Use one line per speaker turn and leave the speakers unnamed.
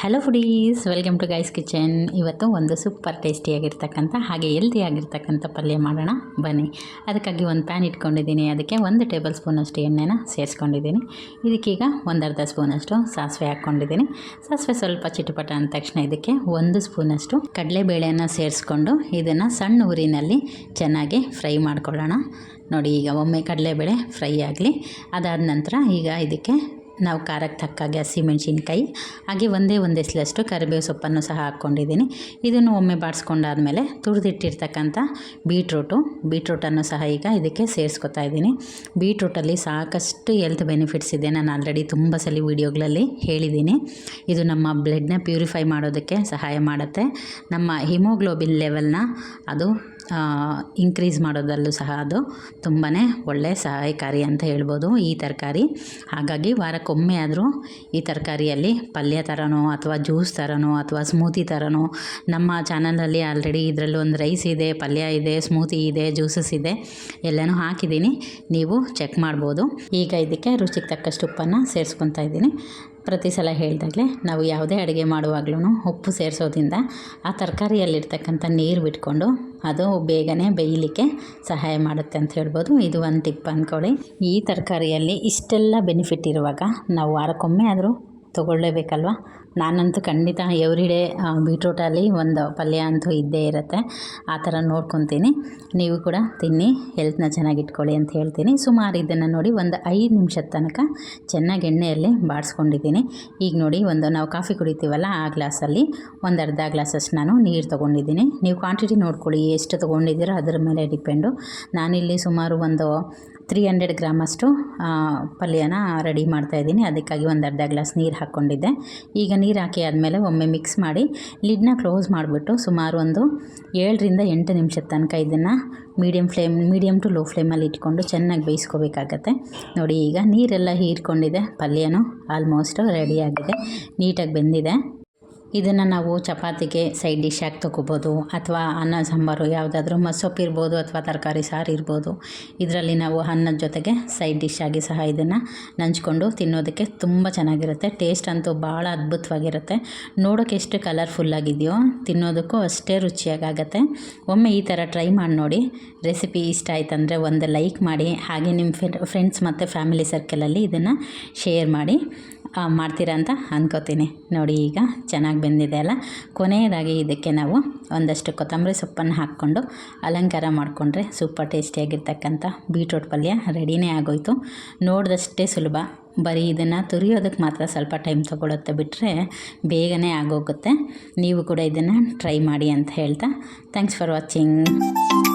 Hello foodies welcome to guys kitchen ಇವತ್ತು ಒಂದು super ಟೇಸ್ಟಿಯಾಗಿರ್ತಕ್ಕಂಥ ಹಾಗೆ ಹೆಲ್ತಿಯಾಗಿರ್ತಕ್ಕಂಥ ಪಲ್ಯ ಮಾಡೋಣ. ಬನ್ನಿ. ಅದಕ್ಕಾಗಿ ಒಂದು ಪ್ಯಾನ್ ಇಟ್ಕೊಂಡಿದ್ದೀನಿ. ಅದಕ್ಕೆ ಒಂದು ಟೇಬಲ್ ಸ್ಪೂನಷ್ಟು ಎಣ್ಣೆನ ಸೇರಿಸ್ಕೊಂಡಿದ್ದೀನಿ. ಇದಕ್ಕೀಗ ಒಂದು ಅರ್ಧ ಸ್ಪೂನಷ್ಟು ಸಾಸಿವೆ ಹಾಕ್ಕೊಂಡಿದ್ದೀನಿ. ಸಾಸಿವೆ ಸ್ವಲ್ಪ ಚಿಟಪಟ ಅಂದ ತಕ್ಷಣ ಇದಕ್ಕೆ ಒಂದು ಸ್ಪೂನಷ್ಟು ಕಡಲೆಬೇಳೆಯನ್ನು ಸೇರಿಸ್ಕೊಂಡು ಇದನ್ನು ಸಣ್ಣ ಊರಿನಲ್ಲಿ ಚೆನ್ನಾಗಿ ಫ್ರೈ ಮಾಡ್ಕೊಳ್ಳೋಣ. ನೋಡಿ, ಈಗ ಒಮ್ಮೆ ಕಡಲೆಬೇಳೆ ಫ್ರೈ ಆಗಲಿ. ಅದಾದ ನಂತರ ಈಗ ಇದಕ್ಕೆ ನಾವು ಖಾರಕ್ಕೆ ತಕ್ಕಾಗೆ ಹಸಿಮೆಣ್ಸಿನ್ಕಾಯಿ ಹಾಗೆ ಒಂದೇ ಒಂದೇ ಸ್ಲಷ್ಟು ಕರಿಬೇವು ಸೊಪ್ಪನ್ನು ಸಹ ಹಾಕ್ಕೊಂಡಿದ್ದೀನಿ. ಇದನ್ನು ಒಮ್ಮೆ ಬಾಡಿಸ್ಕೊಂಡಾದ್ಮೇಲೆ ತುರಿದಿಟ್ಟಿರ್ತಕ್ಕಂಥ ಬೀಟ್ರೂಟು, ಬೀಟ್ರೂಟನ್ನು ಸಹ ಈಗ ಇದಕ್ಕೆ ಸೇರಿಸ್ಕೊತಾ ಇದ್ದೀನಿ. ಬೀಟ್ರೂಟಲ್ಲಿ ಸಾಕಷ್ಟು ಹೆಲ್ತ್ ಬೆನಿಫಿಟ್ಸ್ ಇದೆ, ನಾನು ಆಲ್ರೆಡಿ ತುಂಬ ಸಲ ವೀಡಿಯೋಗಳಲ್ಲಿ ಹೇಳಿದ್ದೀನಿ. ಇದು ನಮ್ಮ ಬ್ಲಡ್ನ ಪ್ಯೂರಿಫೈ ಮಾಡೋದಕ್ಕೆ ಸಹಾಯ ಮಾಡುತ್ತೆ. ನಮ್ಮ ಹಿಮೋಗ್ಲೋಬಿನ್ ಲೆವೆಲ್ನ ಅದು ಇನ್ಕ್ರೀಸ್ ಮಾಡೋದರಲ್ಲೂ ಸಹ ಅದು ತುಂಬಾ ಒಳ್ಳೆಯ ಸಹಾಯಕಾರಿ ಅಂತ ಹೇಳ್ಬೋದು ಈ ತರಕಾರಿ. ಹಾಗಾಗಿ ವಾರಕ್ಕೊಮ್ಮೆ ಆದರೂ ಈ ತರಕಾರಿಯಲ್ಲಿ ಪಲ್ಯ ಥರನೋ ಅಥವಾ ಜ್ಯೂಸ್ ಥರನೋ ಅಥವಾ ಸ್ಮೂತಿ ಥರನೋ ನಮ್ಮ ಚಾನಲಲ್ಲಿ ಆಲ್ರೆಡಿ ಇದರಲ್ಲಿ ಒಂದು ರೈಸ್ ಇದೆ, ಪಲ್ಯ ಇದೆ ಸ್ಮೂತಿ ಇದೆ ಜ್ಯೂಸಸ್ ಇದೆ, ಎಲ್ಲನೂ ಹಾಕಿದ್ದೀನಿ. ನೀವು ಚೆಕ್ ಮಾಡ್ಬೋದು. ಈಗ ಇದಕ್ಕೆ ರುಚಿಗೆ ತಕ್ಕಷ್ಟು ಉಪ್ಪನ್ನು ಸೇರಿಸ್ಕೊತಾ ಇದ್ದೀನಿ. ಪ್ರತಿ ಸಲ ಹೇಳಿದಾಗಲೇ ನಾವು ಯಾವುದೇ ಅಡುಗೆ ಮಾಡುವಾಗ್ಲೂ ಉಪ್ಪು ಸೇರಿಸೋದ್ರಿಂದ ಆ ತರಕಾರಿಯಲ್ಲಿರ್ತಕ್ಕಂಥ ನೀರು ಬಿಟ್ಕೊಂಡು ಅದು ಬೇಗನೆ ಬೇಯಲಿಕ್ಕೆ ಸಹಾಯ ಮಾಡುತ್ತೆ ಅಂತ ಹೇಳ್ಬೋದು. ಇದು ಒಂದು ಟಿಪ್ ಅಂದ್ಕೊಳ್ಳಿ ಈ ತರಕಾರಿಯಲ್ಲಿ ಇಷ್ಟೆಲ್ಲ ಬೆನಿಫಿಟ್ ಇರುವಾಗ ನಾವು ವಾರಕ್ಕೊಮ್ಮೆ ಆದರೂ ತೊಗೊಳ್ಳೇಬೇಕಲ್ವ? ನಾನಂತೂ ಖಂಡಿತ ಎವ್ರಿಡೇ ಬೀಟ್ರೂಟಲ್ಲಿ ಒಂದು ಪಲ್ಯ ಅಂತೂ ಇದ್ದೇ ಇರುತ್ತೆ. ಆ ಥರ ನೋಡ್ಕೊತೀನಿ. ನೀವು ಕೂಡ ತಿನ್ನಿ ಹೆಲ್ತ್ನ ಚೆನ್ನಾಗಿ ಇಟ್ಕೊಳ್ಳಿ ಅಂತ ಹೇಳ್ತೀನಿ. ಸುಮಾರು ಇದನ್ನು ನೋಡಿ ಒಂದು ಐದು ನಿಮಿಷದ ತನಕ ಚೆನ್ನಾಗಿ ಎಣ್ಣೆಯಲ್ಲಿ ಬಾಡಿಸ್ಕೊಂಡಿದ್ದೀನಿ. ಈಗ ನೋಡಿ ಒಂದು ನಾವು ಕಾಫಿ ಕುಡಿತೀವಲ್ಲ, ಆ ಗ್ಲಾಸಲ್ಲಿ ಒಂದು ಅರ್ಧ ಗ್ಲಾಸಷ್ಟು ನಾನು ನೀರು ತೊಗೊಂಡಿದ್ದೀನಿ. ನೀವು ಕ್ವಾಂಟಿಟಿ ನೋಡ್ಕೊಳ್ಳಿ, ಎಷ್ಟು ತೊಗೊಂಡಿದ್ದೀರೋ ಅದ್ರ ಮೇಲೆ ಡಿಪೆಂಡು ನಾನಿಲ್ಲಿ ಸುಮಾರು ಒಂದು ತ್ರೀ ಹಂಡ್ರೆಡ್ ಗ್ರಾಮಷ್ಟು ಪಲ್ಯನ ರೆಡಿ ಮಾಡ್ತಾಯಿದ್ದೀನಿ ಅದಕ್ಕಾಗಿ ಒಂದು ಅರ್ಧ ಗ್ಲಾಸ್ ನೀರು ಹಾಕ್ಕೊಂಡಿದ್ದೆ ಈಗ ನೀರು ಹಾಕಿ ಆದಮೇಲೆ ಒಮ್ಮೆ ಮಿಕ್ಸ್ ಮಾಡಿ ಲಿಡ್ನ ಕ್ಲೋಸ್ ಮಾಡಿಬಿಟ್ಟು ಸುಮಾರು ಒಂದು ಏಳರಿಂದ ಎಂಟು ನಿಮಿಷದ ತನಕ ಇದನ್ನು medium flame medium to low ಫ್ಲೇಮಲ್ಲಿ ಇಟ್ಕೊಂಡು ಚೆನ್ನಾಗಿ ಬೇಯಿಸ್ಕೋಬೇಕಾಗತ್ತೆ. ನೋಡಿ, ಈಗ ನೀರೆಲ್ಲ ಹೀರ್ಕೊಂಡಿದೆ. ಪಲ್ಯನೂ ಆಲ್ಮೋಸ್ಟು ರೆಡಿಯಾಗಿದೆ ನೀಟಾಗಿ ಬೆಂದಿದೆ. ಇದನ್ನು ನಾವು ಚಪಾತಿಗೆ ಸೈಡ್ ಡಿಶ್ ಆಗಿ ತೊಗೋಬೋದು ಅಥವಾ ಅನ್ನ, ಸಾಂಬಾರು ಯಾವುದಾದ್ರೂ ಮಸೊಪ್ಪು ಇರ್ಬೋದು ಅಥವಾ ತರಕಾರಿ, ಸಾರು ಇರ್ಬೋದು. ಇದರಲ್ಲಿ ನಾವು ಅನ್ನದ ಜೊತೆಗೆ ಸೈಡ್ ಡಿಶ್ ಆಗಿ ಸಹ ಇದನ್ನು ನಂಚ್ಕೊಂಡು ತಿನ್ನೋದಕ್ಕೆ ತುಂಬ ಚೆನ್ನಾಗಿರುತ್ತೆ. ಟೇಸ್ಟ್ ಅಂತೂ ಭಾಳ ಅದ್ಭುತವಾಗಿರುತ್ತೆ. ನೋಡೋಕೆ ಎಷ್ಟು ಕಲರ್ಫುಲ್ಲಾಗಿದೆಯೋ ತಿನ್ನೋದಕ್ಕೂ ಅಷ್ಟೇ ರುಚಿಯಾಗತ್ತೆ ಒಮ್ಮೆ ಈ ಥರ ಟ್ರೈ ಮಾಡಿ ನೋಡಿ. ರೆಸಿಪಿ ಇಷ್ಟ ಆಯ್ತಂದರೆ ಒಂದು ಲೈಕ್ ಮಾಡಿ. ಹಾಗೆ ನಿಮ್ಮ ಫ್ರೆಂಡ್ಸ್ ಮತ್ತು ಫ್ಯಾಮಿಲಿ ಸರ್ಕಲಲ್ಲಿ ಇದನ್ನು ಶೇರ್ ಮಾಡಿ ಮಾಡ್ತೀರಾ ಅಂತ ಅಂದ್ಕೋತೀನಿ ನೋಡಿ ಈಗ ಚೆನ್ನಾಗಿ ಬೆಂದಿದೆ ಅಲ್ಲ? ಕೊನೆಯದಾಗಿ ಇದಕ್ಕೆ ನಾವು ಒಂದಷ್ಟು ಕೊತ್ತಂಬರಿ ಸೊಪ್ಪನ್ನು ಹಾಕ್ಕೊಂಡು ಅಲಂಕಾರ ಮಾಡಿಕೊಂಡ್ರೆ ಸೂಪರ್ ಟೇಸ್ಟಿಯಾಗಿರ್ತಕ್ಕಂಥ ಬೀಟ್ರೋಟ್ ಪಲ್ಯ ರೆಡಿನೇ ಆಗೋಯಿತು. ನೋಡಿದಷ್ಟೇ ಸುಲಭ. ಬರೀ ಇದನ್ನು ತುರಿಯೋದಕ್ಕೆ ಮಾತ್ರ ಸ್ವಲ್ಪ ಟೈಮ್ ತೊಗೊಳುತ್ತೆ ಬಿಟ್ಟರೆ ಬೇಗನೆ ಆಗೋಗುತ್ತೆ. ನೀವು ಕೂಡ ಇದನ್ನು ಟ್ರೈ ಮಾಡಿ ಅಂತ ಹೇಳ್ತಾ. Thanks for watching.